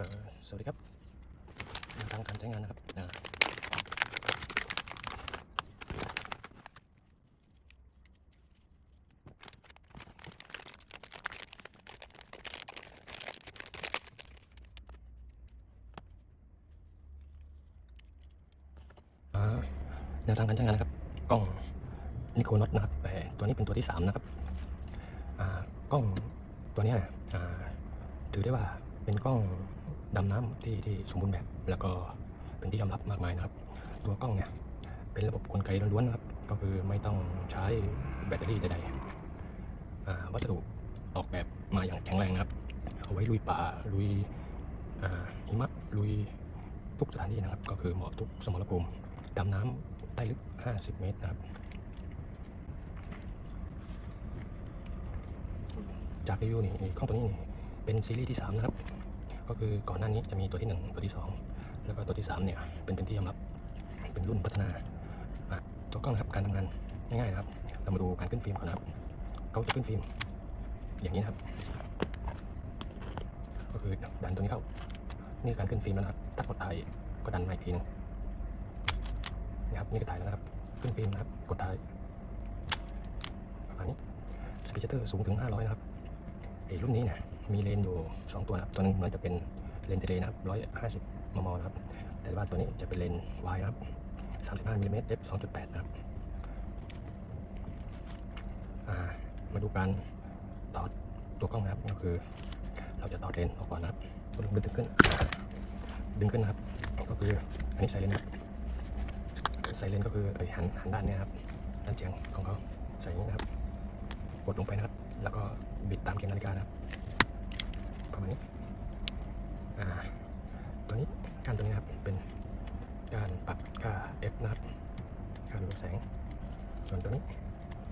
อ่อสวัสดีครับแนวทางการใช้งานนะครับอ่าอ่าแนวทางการใช้งานนะครับกล้องนิโคน็อตนะครับตัวนี้เป็นตัวที่สามนะครับกล้องตัวนี้ถือได้ว่าเป็นกล้อง ดำน้ำที่ที่สมบูรณ์แบบ แล้วก็เป็นที่ยอมรับมากมายนะครับ ตัวกล้องเนี่ยเป็นระบบกลไกล้วนๆนะครับ ก็คือไม่ต้องใช้แบตเตอรี่ใดๆวัสดุออกแบบมาอย่างแข็งแรงนะครับ เอาไว้ลุยป่าลุยหิมะลุยทุกสถานที่นะครับ ก็คือเหมาะทุกสมรภูมิดำน้ำใต้ลึก 50 เมตรนะครับ จากรีวิวนี่กล้องตัวนี้นี่เป็นซีรีส์ที่ 3 นะครับ ก็คือก่อนหน้านี้จะมีตัวที่ 1 ตัวที่ 2 แล้วก็ตัวที่3เนี่ยเป็นเป็นที่ยอมรับเป็นรุ่นพัฒนาตัวกล้องนะครับการทำงานง่ายๆนะครับ เรามาดูการขึ้นฟิล์มก่อนนะครับเขาจะขึ้นฟิล์มอย่างนี้นะครับ ก็คือดันตัวนี้เข้า นี่การขึ้นฟิล์มแล้วนะครับถ้ากดถ่ายก็ดันมาอีกทีนึงนะครับนี่ก็ถ่ายแล้วนะครับ ขึ้นฟิล์มนะครับ กดถ่ายประมาณนี้สปีชเตอร์สูงถึง 500 นะครับ ไอ้รุ่นนี้นี่ยมีเลนอยู่ 2 ตัวนะครับตัวหนึงมันจะเป็นเลนเทเลนะครับ150มมนะครับ แต่ว่าตัวนี้จะเป็นเลนวายนะครับ35มิลลิเมตร f 2.8นะครับมาดูการต่อตัวกล้องนะครับก็คือ เราจะต่อเลนออกก่อนนะครับดึงดึงขึ้น ดึงขึ้นนะครับ ก็คืออันนี้ใส่เลนนะครับใส่เลนก็คือเอ้ยหันหันด้านเนี้ยครับด้านเฉียงของเขาใส่อย่างนี้นะครับ กดลงไปนะครับ แล้วก็บิดตามเข็มนาฬิกานะครับประมาณนี้อ่าตัวนี้การตัวนี้นะครับเป็นการปรับค่า f นะครับค่าดูดแสง ส่วนตัวนี้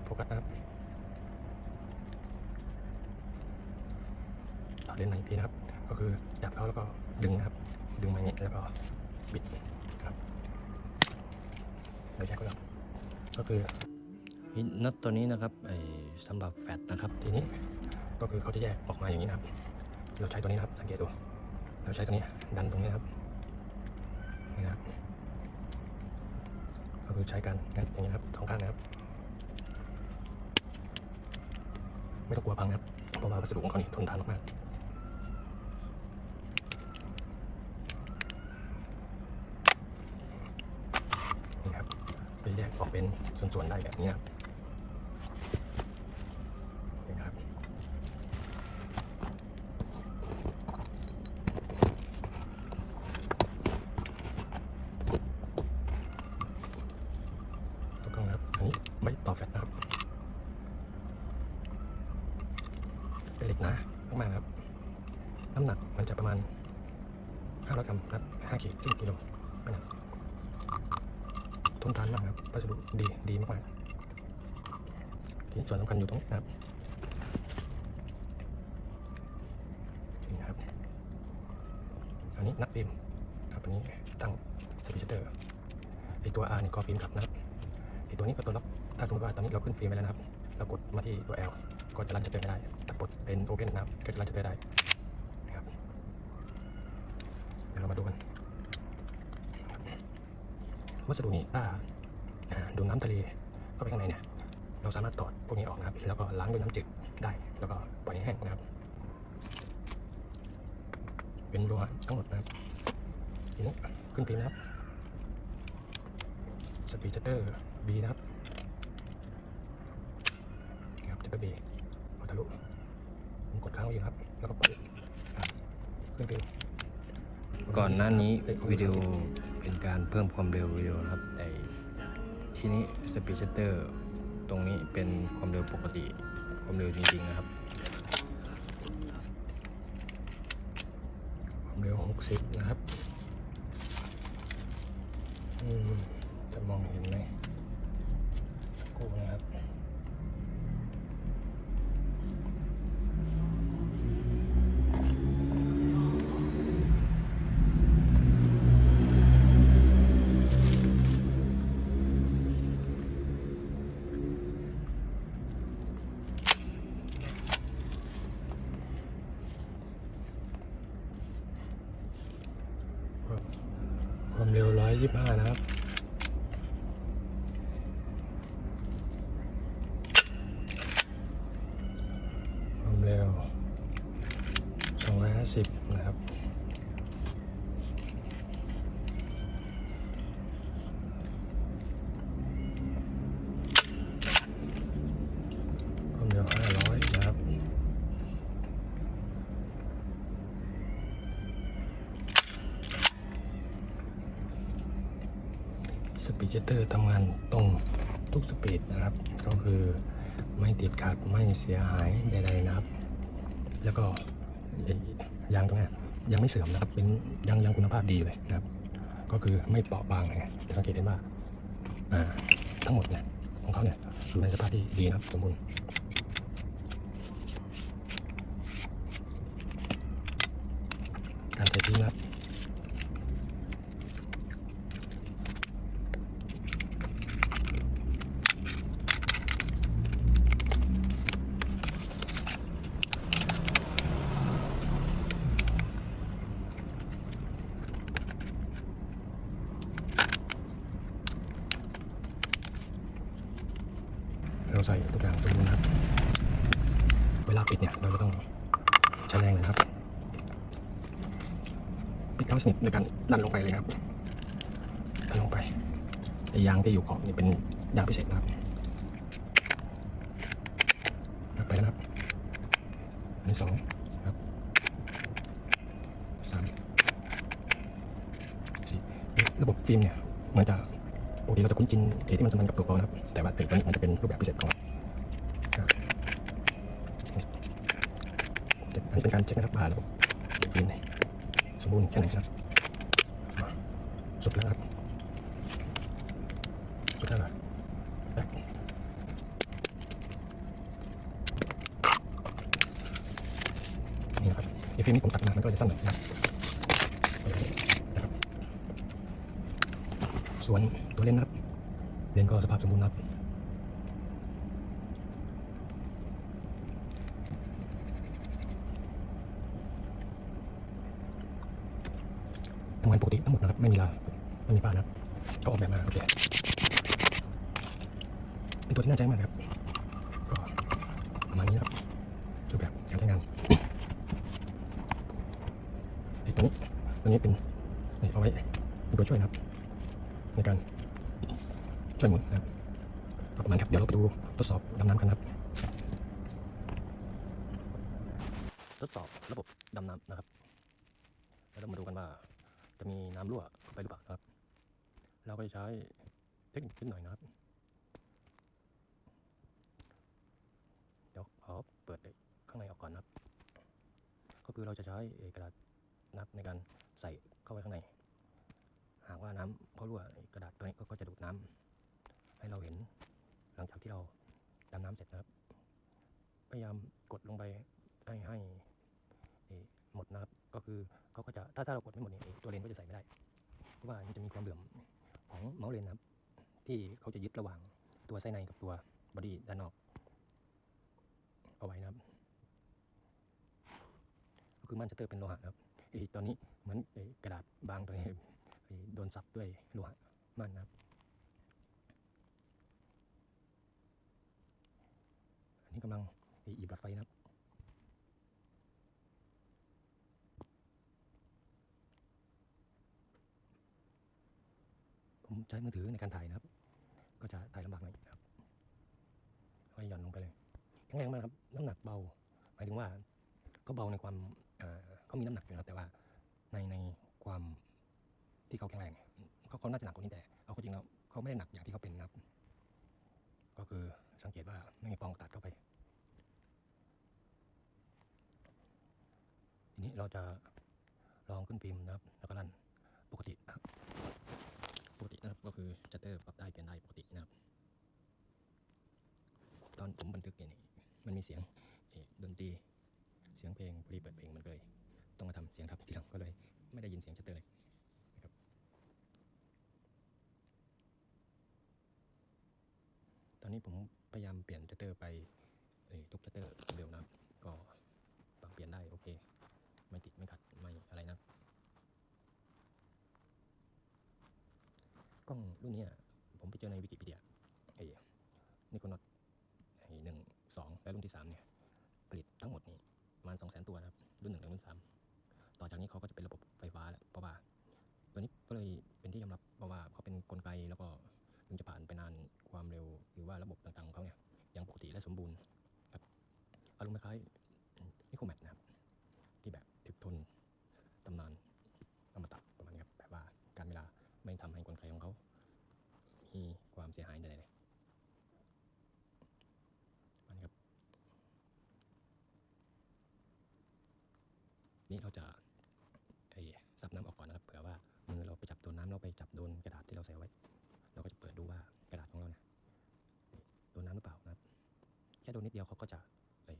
โฟกัสนะครับต่อเลนส์ไหนอีกทีนะครับ ก็คือจับเขาแล้วก็ดึงนะครับ ดึงมาอย่างนี้แล้วก็บิดครับเราใช้ก็ได้ก็คือน็อตตัวนี้นะครับไอ สำหรับแฟตนะครับ ทีนี้ก็คือเขาจะแยกออกมาอย่างนี้นะครับ เราใช้ตัวนี้นะครับสังเกตดู เราใช้ตัวนี้ดันตรงนี้นะครับนี่นะครับ ก็คือใช้กันงัดอย่างนี้ครับสองข้างนะครับ ไม่ต้องกลัวพังนะครับเพราะว่าวัสดุของเขานี่ทนทานมากนี่ครับจะแยกออกเป็นส่วนๆได้แบบนี้ครับ นี่นะครับถูกต้องนะครับ อันนี้ไม่ต่อแฟตนะครับ เป็นเหนามากๆครับ น้ำหนักมันจะประมาณ500กรัมครับ5ขีดครึ่งกิโลไม่หนักทนทานมากครับวัสดุดีดีมากๆทีนี้ส่วนสำคัญอยู่ตรงนี้นะครับนี่ครับ อันนี้นักฟิล์มครับอันนี้ตั้งสปีชเตอร์ไอตัว R นี่ก็ฟิล์มกับนะครับไอตัวนี้ก็ตัวล็อกถ้าสมมติว่าตอนนี้เราขึ้นฟิล์มไปแล้วนะครับ เรากดมาที่ตัว L ก็จะรันชัตเตอร์ไม่ได้ กดเป็น Open นนะครับก็จะรันชัตเตอร์ได้นะครับเดี๋ยวเรามาดูกันวัสดุนี้ถ้าดูน้ำทะเลเข้าไปข้างในเนี่ยเราสามารถถอดพวกนี้ออกนะครับ แล้วก็ล้างด้วยน้ำจืดได้ แล้วก็ปล่อยให้แห้งนะครับ เป็นโลหะทั้งหมดนะครับทีนี้ขึ้นฟิล์นะครับสปีดชัตเตอร์ B นะครับนี่ครับชัตเตอร์ B พอทะลุ กดค้างไว้อยู่ครับ แล้วก็เปิดครับขึ้นฟิล์มก่อนหน้านี้วิดีโอเป็นการเพิ่มความเร็ววิดีโอนะครับ แต่ที่นี้สปีดชัตเตอร์ตรงนี้เป็นความเร็วปกติความเร็วจริงๆนะครับ ความเร็ว 60 นะครับอืมจะมองเห็นไหม 250นะครับความเร็ว500นะครับ สปีดเจเตอร์ทำงานตรงทุกสปีดนะครับ ก็คือไม่ติดขัดไม่เสียหายใดๆนะครับ แล้วก็ ยางตรงนี้ยังไม่เสื่อมนะครับเป็นยังยังคุณภาพดีอยู่เลยนะครับ ก็คือไม่เปราะบางนะจะสังเกตได้ว่าอ่าทั้งหมดเนี่ยของเขาเนี่ยอยู่ในสภาพที่ดีนะครับสมบูรณ์การใส่ทิ้งนะครับ เราใส่ทุกอย่างสมบูรณ์นะครับ เวลาปิดเนี่ยเราจะต้องใช้แรงนะครับ ปิดเข้าสนิทในการดันลงไปเลยครับ ดันลงไปไอ้ยางที่อยู่ขอบนี่เป็นยางพิเศษนะครับไปแล้วนะครับ อันที่สองครับสามสี่ระบบฟิล์มเนี่ยเหมือนจะ ปกติเราจะคุ้นชินเทที่มันสัมพันธ์กับตัวกรอนะครับ แต่ว่าเอตัวนี้มันจะเป็นรูปแบบพิเศษของเราอันนี้เป็นการเช็คนะครับผ่าระบบเด็กฟิล์มเนี่ยสมบูรณ์แค่ไหนครับสุดแล้วครับสุดแล้วเหรอแบ็คนี่นะครับไอ้ฟิล์มที่ผมตัดมามันก็จะสั้นหน่อยนะครับนะครับ สวนตัวเล่นนะครับเลนก็สภาพสมบูรณ์ครับทำงานปกติทั้งหมดนะครับ ไม่มีลาไม่มีป้านะครับก็ออกแบบมาโอเคเป็นตัวที่น่าใช้มากครับ ก็ประมาณนี้นะครับรูปแบบการใช้งานไอ้ตัวนี้ตัวนี้เป็นเอาไว้เป็นตัวช่วยนะครับ ในการช่วยหมุนนะครับประมาณครับ เดี๋ยวเราไปดูทดสอบดำน้ำกันครับ ทดสอบระบบดำน้ำนะครับ แล้วเรามาดูกันว่า จะมีน้ำรั่วเข้าไปหรือเปล่านะครับ เราก็จะใช้เทคนิคนิดหน่อยนะครับ เดี๋ยวขอเปิดข้างในออกก่อนนะครับ ก็คือเราจะใช้กระดาษนับในการใส่เข้าไปข้างใน หากว่าน้ำเขารั่วไอ้กระดาษตัวนี้ก็ก็จะดูดน้ำให้เราเห็นหลังจากที่เราดำน้ำเสร็จนะครับ พยายามกดลงไปให้ให้เอ่อหมดนะครับ ก็คือเขาก็จะ ถ้าถ้าเรากดไม่หมดเนี่ยตัวเลนก็จะใส่ไม่ได้ เพราะว่ามันจะมีความเหลื่อมของเมาส์เลนนะครับ ที่เขาจะยึดระหว่างตัวไส้ในกับตัวบอดี้ด้านนอก เอาไว้นะครับ ก็คือม่านชัตเตอร์เป็นโลหะนะครับไอ้ตอนนี้เหมือนกระดาษบางตัวนี้โดนสับด้วยโลหะม่านนะครับอันนี้กำลังอีบหลอดไฟนะครับ ใช้มือถือในการถ่ายนะครับ ก็จะถ่ายลำบากหน่อยครับค่อยหย่อนลงไปเลยแข็งแรงมากครับน้ำหนักเบา หมายถึงว่าก็เบาในความเขามีน้ำหนักอยู่นะแต่ว่าในในความที่เขาแข็งแรงเขาเขาน่าจะหนักกว่านี้แต่เอาเข้าจริงแล้วเขาไม่ได้หนักอย่างที่เขาเป็นนะครับ ก็คือสังเกตว่าไม่มีปองตัดเข้าไปทีนี้เราจะลองขึ้นพิมพ์นะครับแล้วก็รันปกติครับ ปกตินะครับก็คือชัตเตอร์ปรับได้เปลี่ยนได้ปกตินะครับ ตอนผมบันทึกเนี่ยมันมีเสียงเอ่อดนตรีเสียงเพลงพอดีเปิดเพลงมันเลย ต้องมาทำเสียงทับทีหลังก็เลย ไม่ได้ยินเสียงชัตเตอร์เลยนะครับตอนนี้ผมพยายามเปลี่ยนชัตเตอร์ไปเอ่อทุกชัตเตอร์เร็วนะครับ ก็ปรับเปลี่ยนได้โอเค ไม่ติดไม่ขัดไม่อะไรนะครับ กล้องรุ่นนี้ผมไปเจอในวิกิพีเดียไอ้นิโคนอตไอ้หนึ่งสองและรุ่นที่สามเนี่ยผลิตทั้งหมดนี้ประมาณสองแสนตัวนะครับ รุ่นหนึ่งและรุ่นสามต่อจากนี้เขาก็จะเป็นระบบไฟฟ้าแล้วเพราะว่าตัวนี้ก็เลยเป็นที่ยอมรับเพราะว่าเขาเป็นกลไกแล้วก็ถึงจะผ่านไปนานความเร็วหรือว่าระบบต่างๆของเขาเนี่ยยังปกติและสมบูรณ์ครับอารมณ์คล้ายนิโคแมทนะครับ ที่แบบถึกทนตำนานอมตะประมาณนี้ครับแบบว่าการเวลาไม่ทำให้กลไกของเขา มีความเสียหายใดๆเลยอันนี้ครับ นี่เราจะไอ้ซับน้ำออกก่อนนะครับเผื่อว่ามือเราไปจับโดนน้ำเราไปจับโดนกระดาษที่เราใส่ไว้ เราก็จะเปิดดูว่ากระดาษของเราเนี่ยโดนน้ำหรือเปล่านะแค่โดนนิดเดียวเขาก็จะไอ้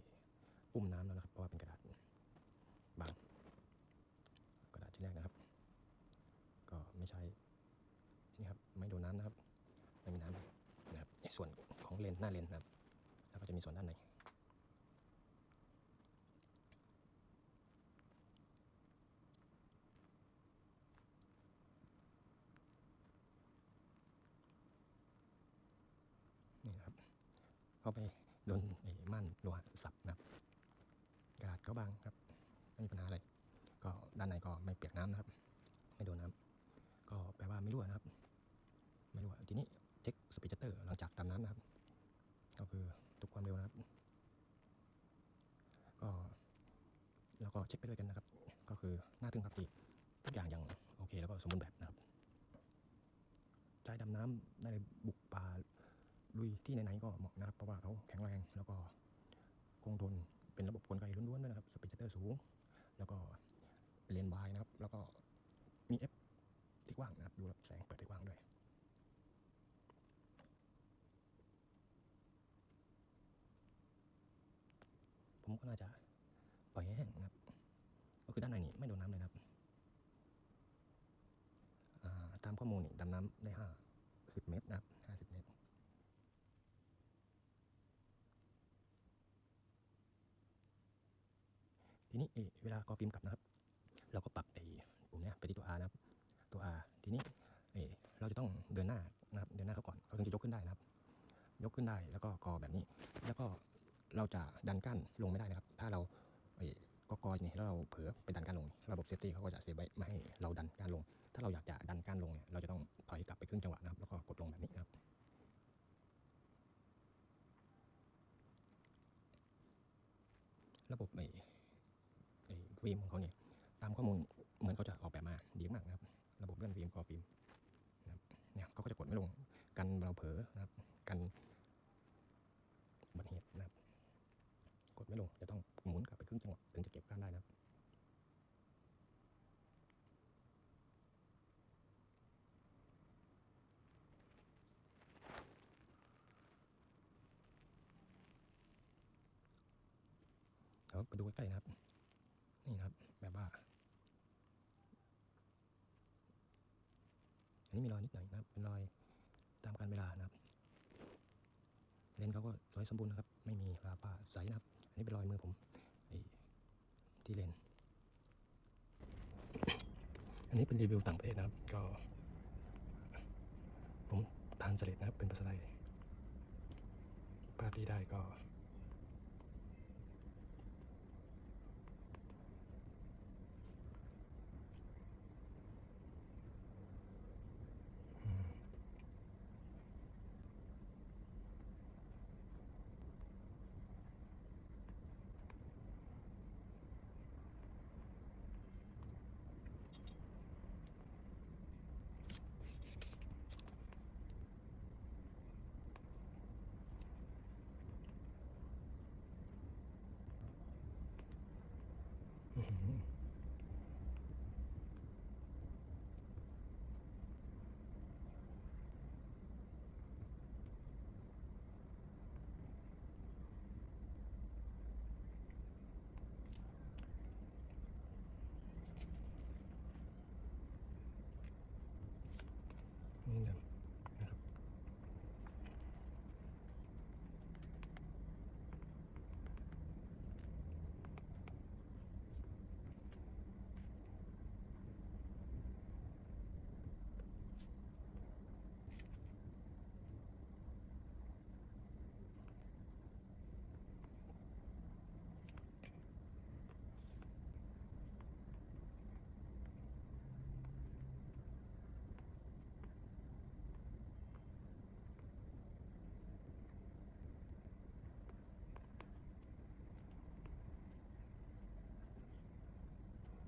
อุ้มน้ำแล้วนะครับเพราะว่าเป็นกระดาษบางกระดาษชิ้นแรกนะครับ ก็ไม่ใช่นี่ครับไม่โดนน้ำนะครับไม่มีน้ำนะครับในส่วนของเลนหน้าเลนนะครับ แล้วก็จะมีส่วนด้านในนะครับ เข้าไปโดนไอ้ม่านโลหะสับนะครับกระดาษก็บางครับไม่มีปัญหาอะไร ก็ด้านในก็ไม่เปียกน้ำนะครับ ไม่โดนน้ำก็แปลว่าไม่รั่วนะครับ ไม่รั่วทีนี้เช็คสปีดเตอร์หลังจากดำน้ำนะครับ ก็คือทุกความเร็วนะครับ ก็แล้วก็เช็คไปด้วยกันนะครับ ก็คือหน้าทึ่งครับที่ทุกอย่างยังโอเคแล้วก็สมบูรณ์แบบนะครับใช้ดำน้ำได้บุกป่า ลุยที่ไหนๆก็เหมาะนะครับ เพราะว่าเขาแข็งแรงแล้วก็คงทนเป็นระบบกลไกล้วนๆด้วยนะครับสปีดเตอร์สูง แล้วก็เลนส์วายนะครับ แล้วก็มี F ที่กว้างนะครับ ดูแสงเปิดที่กว้างด้วยผมก็น่าจะปล่อยให้แห้งนะครับ ก็คือด้านในนี่ไม่โดนน้ำเลยนะครับตามข้อมูลนี่ดำน้ำได้ห้าสิบเมตรนะครับห้าสิบเมตร ที นี้เวลากอฟิล์มกลับนะครับ เราก็ปรับไอ้ปุ่มเนี้ยไปที่ตัว R นะครับ ตัว R ทีนี้เอเราจะต้องเดินหน้านะครับเดินหน้าเขาก่อนเราถึงจะยกขึ้นได้นะครับ ยกขึ้นได้แล้วก็กอแบบนี้ แล้วก็เราจะดันกั้นลงไม่ได้นะครับ ถ้าเราเอก็กอย่างนี้แล้วเราเผลอไปดันกั้นลง ระบบเซฟตี้เขาก็จะเซฟไว้ไม่ให้เราดันกั้นลง ถ้าเราอยากจะดันกั้นลงเนี่ยเราจะต้องถอยกลับไปครึ่งจังหวะนะครับ แล้วก็กดลงแบบนี้นะครับระบบไอ้ไอ้ ฟิล์มของเขาเนี่ยตามข้อมูลเหมือนเขาจะออกแบบมาดีมากนะครับ ระบบเลื่อนฟิล์มคอฟิล์มนะครับเนี่ยเขาก็จะกดไม่ลงกันเราเผลอนะครับกันอุบัติเหตุนะครับ กดไม่ลงจะต้องหมุนกลับไปครึ่งจังหวะถึงจะเก็บก้านได้นะครับเดี๋ยวไปดูใกล้ๆนะครับ นี่ครับแบบว่าอันนี้มีรอยนิดหน่อยนะครับ เป็นรอยตามการเวลานะครับ เลนเขาก็สวยสมบูรณ์นะครับ ไม่มีราป้าใสนะครับ อันนี้เป็นรอยมือผมอที่เลน อันนี้เป็นรีวิวต่างประเทศนะครับ ก็ ผมทานเสร็จนะครับ เป็นภาษาไทยภาพที่ได้ก็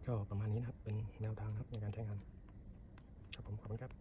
ก็ประมาณนี้นะครับเป็นแนวทางครับในการใช้งานครับผมขอบคุณครับ